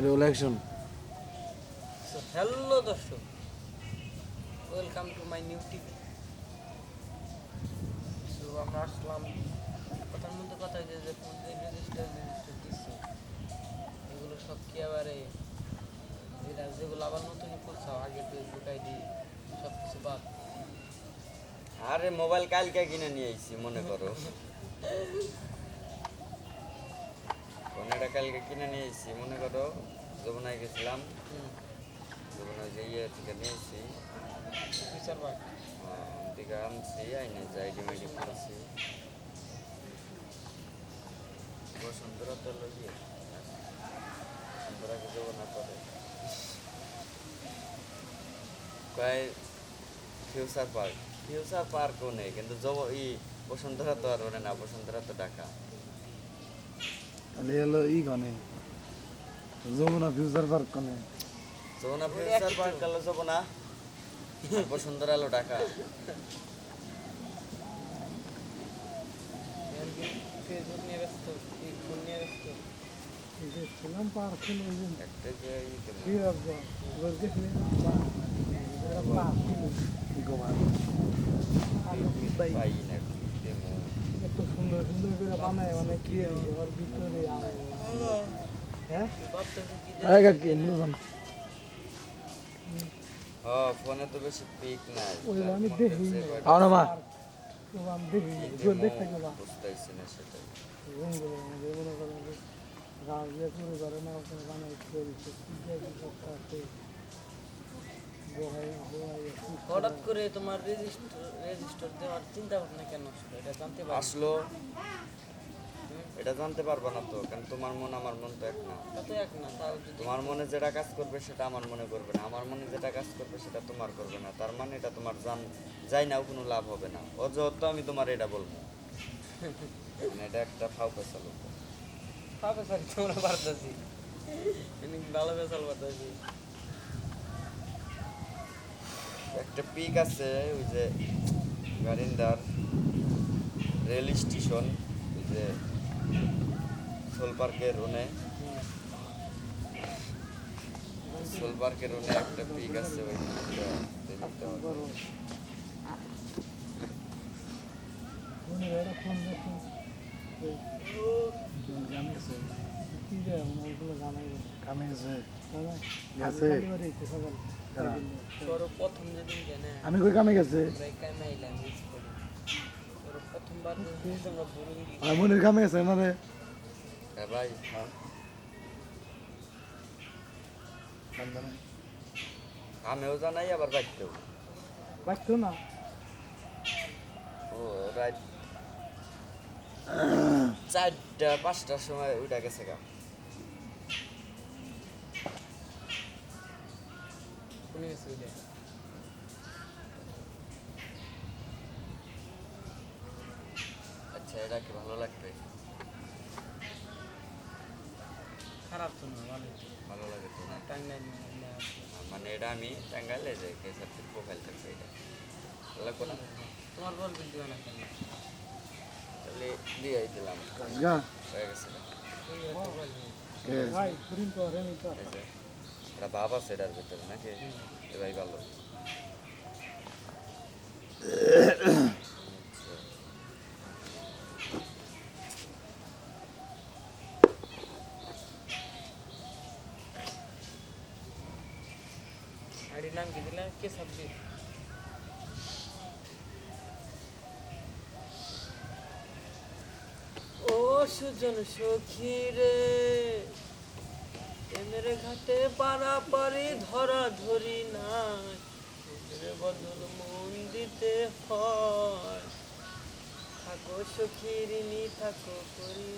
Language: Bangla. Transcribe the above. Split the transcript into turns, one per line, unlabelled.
রোল অ্যাকশন
হ্যালো দর্শক। Welcome to my new TV so আমরা আসলাম। কথার মধ্যে কথা হয়েছে যে রেজিস্টার রেজিস্টার দিচ্ছে এগুলো সব কি আবারে যেটা যেগুলো আবার নতুন করছ আগে ফেসবুক আইডি সব কিছু বাদ।
আরে মোবাইল কালকে কিনে নিয়ে আইছি মনে করো। ফোনটা কালকে কিনে নিয়ে আইছি মনে করো যমুনায় গেছিলাম। যমুনায় যে ইয়ে থেকে নিয়ে আইছি
ফিচার পার্ক
আনছি আইনে যাই ডিমেডি করেছি বসন্তরা তো লইয়ে। বসন্তরাকে যমুনা করে কয় ফিউচার পার্ক। ফিউচার পার্কও নেই কিন্তু জব ই বসন্তরা তো আর ওরে না বসন্তরা তো ঢাকা।
তাহলে হলো ই গনে যমুনা ফিউচার পার্ক কনে
যমুনা ফিউচার পার্ক গেল যমুনা। আর বসন্তরা হলো ঢাকা।
কি
ছিলাম পার্কে
একটা
সুন্দর সুন্দর করে বানায় মানে কি ওর ভিতরে হ্যাঁ আগে কি নিলাম
ফোনে তো বেশি পিক নাই
আমি দেখি
যে
মা আমি দেখি জোর দেখতে গেলাম
বুঝতেছি না
যে গাছ দিয়ে পুরো করে না ওখানে বানাই করেছে কি যে কি করতে আছে বহাই বহাই
হঠাৎ করে তোমার রেজিস্টার রেজিস্টার দেওয়ার চিন্তা ভাবনা কেন আসলো? এটা জানতে পারছি।
আসলো? এটা জানতে পারবা না তো কারণ তোমার মন আমার মন তো এক না।
তো এক না
তোমার মনে যেটা কাজ করবে সেটা আমার মনে করবে না। আমার মনে যেটা কাজ করবে সেটা তোমার করবে না। তার মানে এটা তোমার জান যাই নাও কোনো লাভ হবে না। অযথা আমি তোমার এটা বলব। মানে এটা একটা ফাউ পেছালো
পাবে স্যার তোমরা পারতেছি? ভালো বেসাল পারতেছি।
একটা পিক আছে, ওই যে গারিন্দার রেল স্টেশন, ওই যে সোল পার্কের ওনে সোল পার্কের ওনে একটা পিক আছে, ওই দেখতে
কামে গেছে আমি কই কামে গেছে? মনের কামে গেছে না রে
হ্যাঁ ভাই আমিও জানাই আবার বাইকতেও
বাঁচতো না?
ও রাত চারটা পাঁচটার সময় উঠা গেছে গা।
শুনে গেছি ওইটা
আচ্ছা এটা কি ভালো লাগবে
খারাপ তো না ভালো
ভালো লাগে তো না
টাঙ্গাই
মানে এটা আমি টাঙ্গাইলে যে কেসার প্রোফাইল থাকবে এটা লাগবো না
তোমার বল দিও না কেন
তাহলে দিয়ে দিলাম
যা
হয়ে গেছে?
ভাই পুরিন তো রেমি
এটা ভাব আছে এটার ভিতরে নাকি? এ ভাই ভালো
কি দিলে? কে সাবজি ও সুজন সখী রে। প্রেমের ঘাটে পারাপারি ধরা ধরি নাই। বদল মন দিতে হয়। থাকো সখী ঋণী, থাকো করি